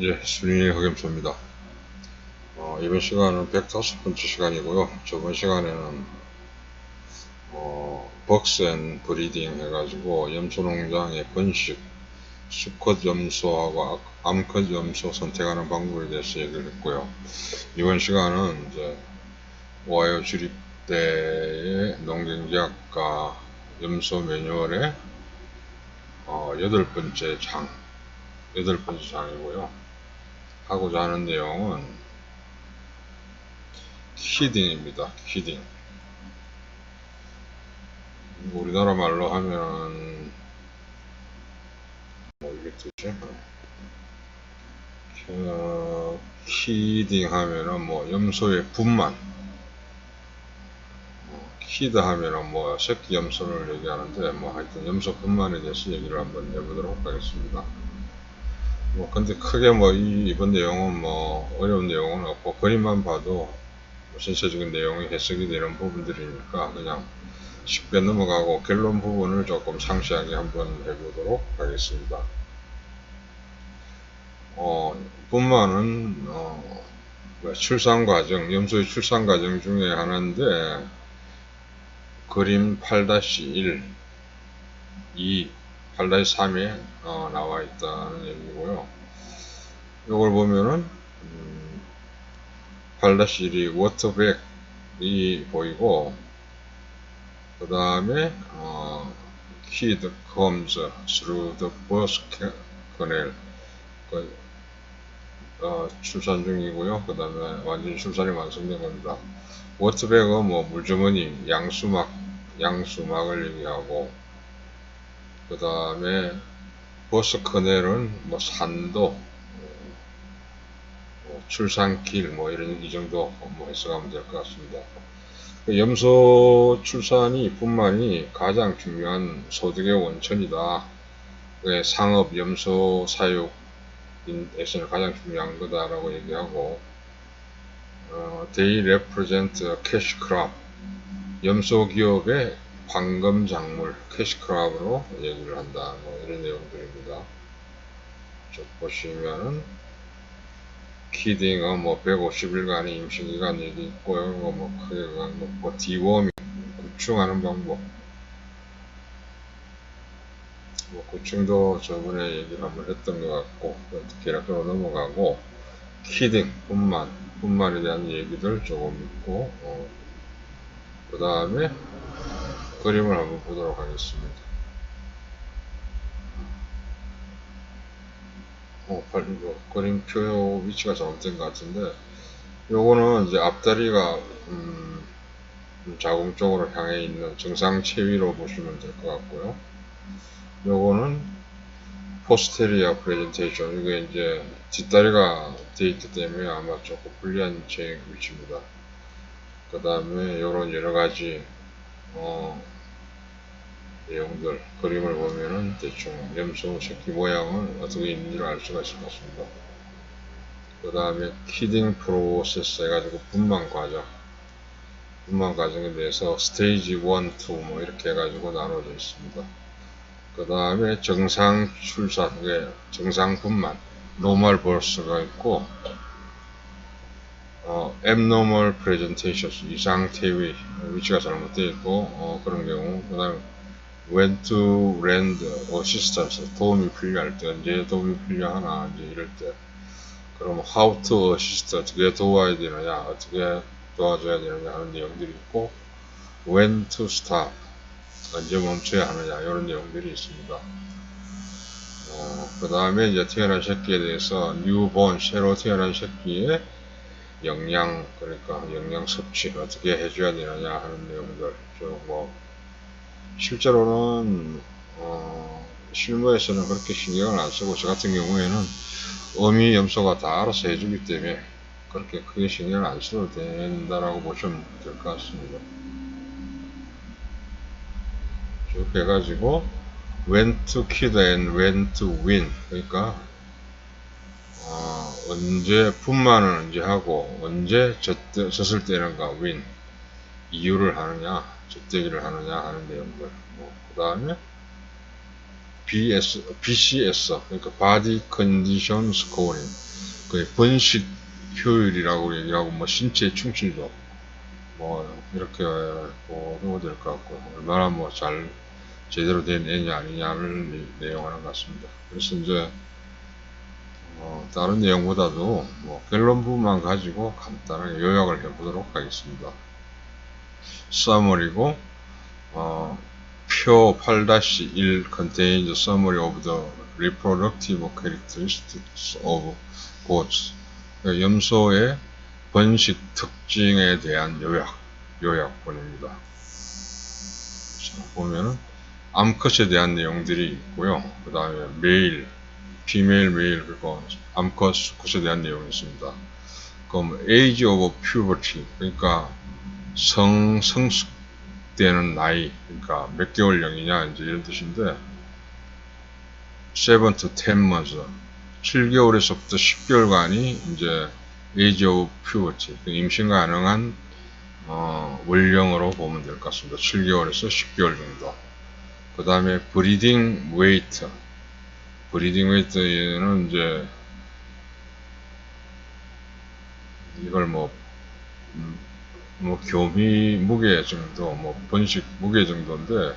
예, 수린이 흑염소입니다. 어, 이번 시간은 105번째 시간이고요. 저번 시간에는 어, 벅스앤 브리딩 해가지고 염소 농장의 번식, 수컷 염소하고 아- 암컷 염소 선택하는 방법에 대해서 얘기를 했고요. 이번 시간은 이제 오하이오 주립 대의 농경제학과 염소 매뉴얼의 어, 여덟 번째 장, 여덟 번째 장이고요. 하고자 하는 내용은 키딩입니다. 키딩. 우리나라 말로 하면은 뭐 이게 되지? 어, 키딩 하면은 뭐 염소의 분만. 어, 키드 하면은 뭐 새끼 염소를 얘기하는데 뭐 하여튼 염소 분만에 대해서 얘기를 한번 해보도록 하겠습니다. 뭐 근데 크게 뭐 이, 이번 내용은 뭐 어려운 내용은 없고 그림만 봐도 뭐 전체적인 내용이 해석이 되는 부분들이니까 그냥 쉽게 넘어가고 결론 부분을 조금 상세하게 한번 해보도록 하겠습니다. 어, 분만은 어, 뭐 출산 과정, 염소의 출산 과정 중에 하나인데 그림 8-1, 2, 8-3에 어, 나와 있다는 얘기고요. 이걸 보면은 음, 8-1이 워터백이 보이고 그 다음에 어, kid comes through the birth canal 그, 어, 출산 중이고요. 그 다음에 완전히 출산이 완성된 겁니다. 워터백은 뭐 물주머니, 양수막, 양수막을 얘기하고 그 다음에 버스커넬은 뭐 산도, 뭐 출산길 뭐 이런 이 정도 뭐 해석하면 될 것 같습니다. 그 염소 출산이 뿐만이 가장 중요한 소득의 원천이다. 그 상업 염소 사육에서는 가장 중요한 거다라고 얘기하고 어, they represent cash crop 염소 기업의 황금 작물 캐시크랍으로 얘기를 한다. 뭐 이런 내용들입니다. 쭉 보시면은 키딩은 뭐 150일간의 임신 기간 얘기 있고 이거 뭐 크게 뭐, 뭐 디워밍 구충하는 방법 뭐 구충도 저번에 얘기를 한번 했던 것 같고 계략적으로 넘어가고 키딩 뿐만 뿐만에 대한 얘기들 조금 있고 어, 그 다음에 그림을 한번 보도록 하겠습니다. 어, 빨리 이거 그림표 위치가 잘못된 것 같은데 요거는 이제 앞다리가 음, 자궁 쪽으로 향해 있는 정상 체 위로 보시면 될 것 같고요. 요거는 포스테리아 프레젠테이션 이게 이제 뒷다리가 되어 있기 때문에 아마 조금 불리한 제 위치입니다. 그 다음에 요런 여러 가지 어, 내용들 그림을 보면은 대충 염소 새끼 모양은 어떻게 있는지를 알 수가 있을 것 같습니다. 그 다음에 키딩 프로세스 해가지고 분만 과정 분만 과정에 대해서 스테이지 1, 2 뭐 이렇게 해가지고 나눠져 있습니다. 그 다음에 정상 출산, 그 정상 분만, 노멀 버스가 있고 어, abnormal presentation, 이상 태위, 위치가 잘못되어 있고 어, 그런 경우 그 다음에 when to lend assistance 도움이 필요할 때 언제 도움이 필요하나 이제 이럴 때 그럼 how to assist 어떻게 도와야 되느냐 어떻게 도와줘야 되느냐 하는 내용들이 있고 when to stop 언제 멈춰야 하느냐 이런 내용들이 있습니다. 어, 그 다음에 이제 태어난 새끼에 대해서 뉴본 새로 태어난 새끼의 영양 그러니까 영양 섭취 어떻게 해줘야 되느냐 하는 내용들 좀뭐 실제로는 어, 실무에서는 그렇게 신경을 안 쓰고 저 같은 경우에는 어미 염소가 다 알아서 해주기 때문에 그렇게 크게 신경을 안 써도 된다라고 보시면 될 것 같습니다. 쭉 해가지고 when to kill and when to win. 그러니까 어, 언제 분만을 언제 하고 언제 졌, 졌을 때는가 win. 이유를 하느냐 젖대기를 하느냐 하는 내용들 뭐, 그 다음에 BS, BCS, 그러니까 Body Condition Scoring, 그 번식 효율이라고 얘기하고, 뭐, 신체 충실도, 뭐, 이렇게 보도 될것 같고, 얼마나 뭐, 잘, 제대로 된 애냐, 아니냐를 내용하는 것 같습니다. 그래서 이제, 어, 다른 내용보다도 뭐, 결론 부분만 가지고 간단하게 요약을 해보도록 하겠습니다. Summary고, 어, 표 8-1 contains a summary of the reproductive characteristics of goats. 염소의 번식 특징에 대한 요약, 요약본입니다. 자, 보면은 암컷에 대한 내용들이 있고요. 그 다음에 메일, 피메일 메일 그리고 암컷, 수컷에 대한 내용이 있습니다. 그럼 age of puberty 그러니까 성 성숙되는 나이 그러니까 몇 개월령이냐 이제 이런 뜻인데 7 to 10 months 7개월에서부터 10개월간이 이제 age of puberty 임신 가능한 어, 월령으로 보면 될 것 같습니다. 7개월에서 10개월 정도. 그 다음에 브리딩 웨이트 브리딩 웨이트는 이제 이걸 뭐, 음, 뭐 교미 무게 정도, 뭐 번식 무게 정도인데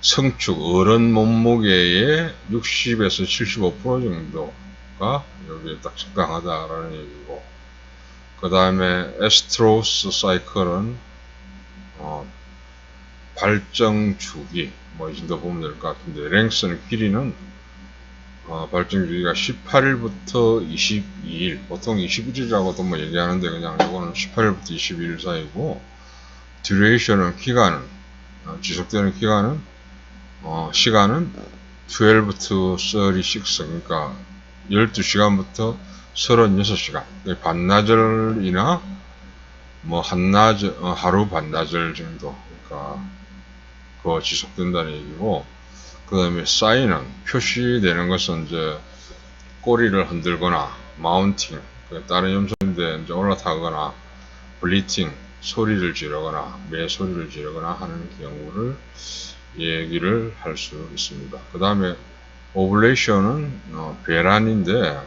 성축 어른 몸무게의 60에서 75% 정도가 여기에 딱 적당하다라는 얘기고 그 다음에 에스트로스 사이클은 어, 발정 주기 뭐 이 정도 보면 될 것 같은데 랭스는 길이는 어, 발정 주기가 18일부터 22일 보통 21일이라고도 뭐 얘기하는데 그냥 이거는 18일부터 22일 사이고 듀레이션은 기간은 어, 지속되는 기간은 어, 시간은 12 to 36 그러니까 12시간부터 36시간. 반나절이나 뭐 한나절 어, 하루 반나절 정도 그러니까 그 지속된다는 얘기고 그 다음에 사인은 표시되는 것은 이제 꼬리를 흔들거나 마운팅 그 다른 염소인데 올라타거나 블리팅 소리를 지르거나 매 소리를 지르거나 하는 경우를 얘기를 할 수 있습니다. 그 다음에 오블레이션은 어, 배란인데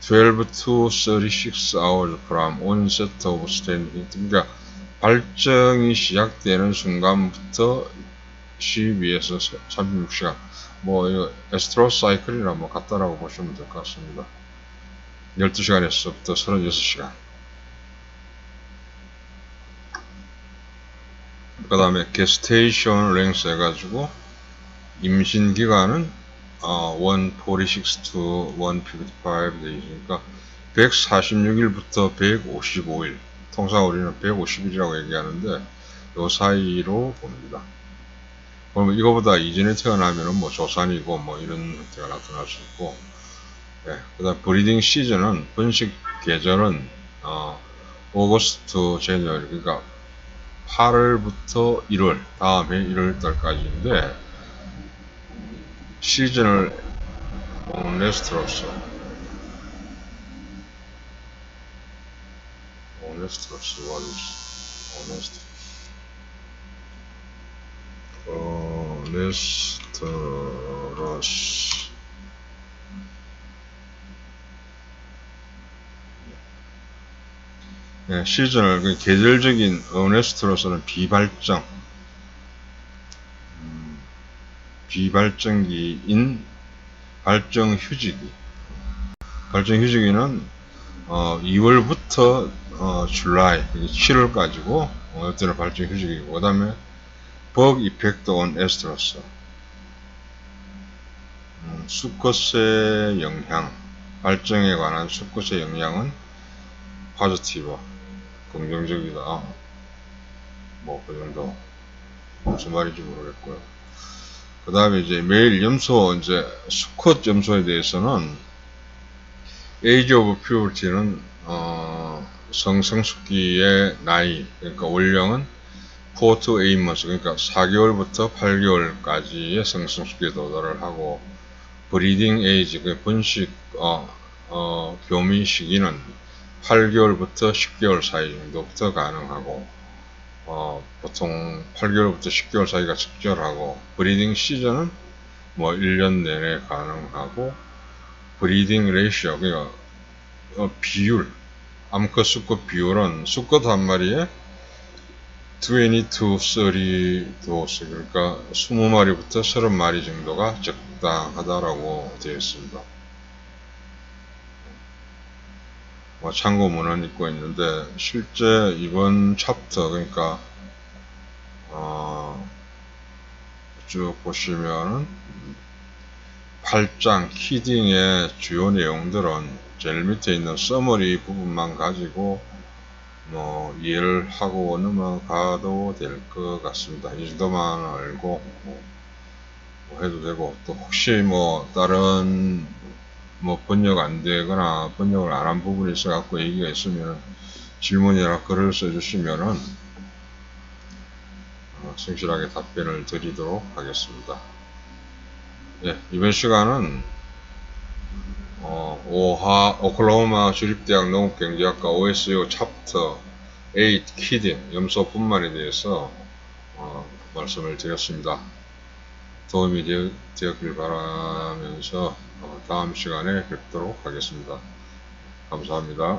12 to 36 hours from onset of standing 그러니까 발정이 시작되는 순간부터 12에서 36시간 뭐 이거 에스트로 사이클이나 뭐 같다라고 보시면 될 것 같습니다. 12시간에서부터 36시간 그 다음에 게스테이션 랭스 해가지고 임신 기간은 어, 146 to 155 days니까 146일부터 155일 통상 우리는 150일이라고 얘기하는데 요 사이로 봅니다. 그러면 이거보다 이전에 태어나면은 뭐 조산이고 뭐 이런 형태가 나타날 수 있고 예, 그 다음 브리딩 시즌은 번식 계절은 어, 오거스트 제니얼 그러니까 8월부터 1월 다음에 1월 달까지인데 시즌을 오네스트로스 오네스트로스 what 오네스트 오네스트로스 네, 시즌을 그 계절적인 어네스트로서는 비발정. 음, 비발정기인 발정 휴지기. 발정 휴지기는 어, 2월부터 어, 줄라이 7월까지고 어, 이때는 발정 휴지기고 그 다음에 벅 이펙트 온 에스트로스 음, 수컷의 영향 발정에 관한 수컷의 영향은 파지티브 긍정적이다. 뭐, 그 정도. 무슨 말인지 모르겠고요. 그 다음에 이제 매일 염소, 이제 수컷 염소에 대해서는 age of puberty는, 어, 성성숙기의 나이, 그러니까 월령은 4 to 8 months, 그러니까 4개월부터 8개월까지의 성성숙기에 도달을 하고, 브리딩 에이지, 그 번식, 어, 어, 교미 시기는 8개월부터 10개월 사이 정도부터 가능하고 어, 보통 8개월부터 10개월 사이가 적절하고 브리딩 시즌은 뭐 1년 내내 가능하고 브리딩 레이시오 그러니까 어, 비율 암컷 수컷 비율은 수컷 한 마리에 20 to 30 도스 그러니까 20마리부터 30마리 정도가 적당하다라고 되어 있습니다. 뭐 참고문은 있고 있는데 실제 이번 챕터 그러니까 어, 쭉 보시면은 8장 키딩의 주요 내용들은 제일 밑에 있는 서머리 부분만 가지고 뭐 이해를 하고 넘어가도 될 것 같습니다. 이 정도만 알고 뭐 해도 되고 또 혹시 뭐 다른 뭐 번역 안 되거나 번역을 안 한 부분이 있어 갖고 얘기가 있으면 질문이나 글을 써주시면은 어, 성실하게 답변을 드리도록 하겠습니다. 예, 이번 시간은 어, 오하 오클라호마 주립대학 농업경제학과 OSU 챕터 8 키딩 염소분만에 대해서 어, 말씀을 드렸습니다. 도움이 되었, 되었길 바라면서 어, 다음 시간에 뵙도록 하겠습니다. 감사합니다.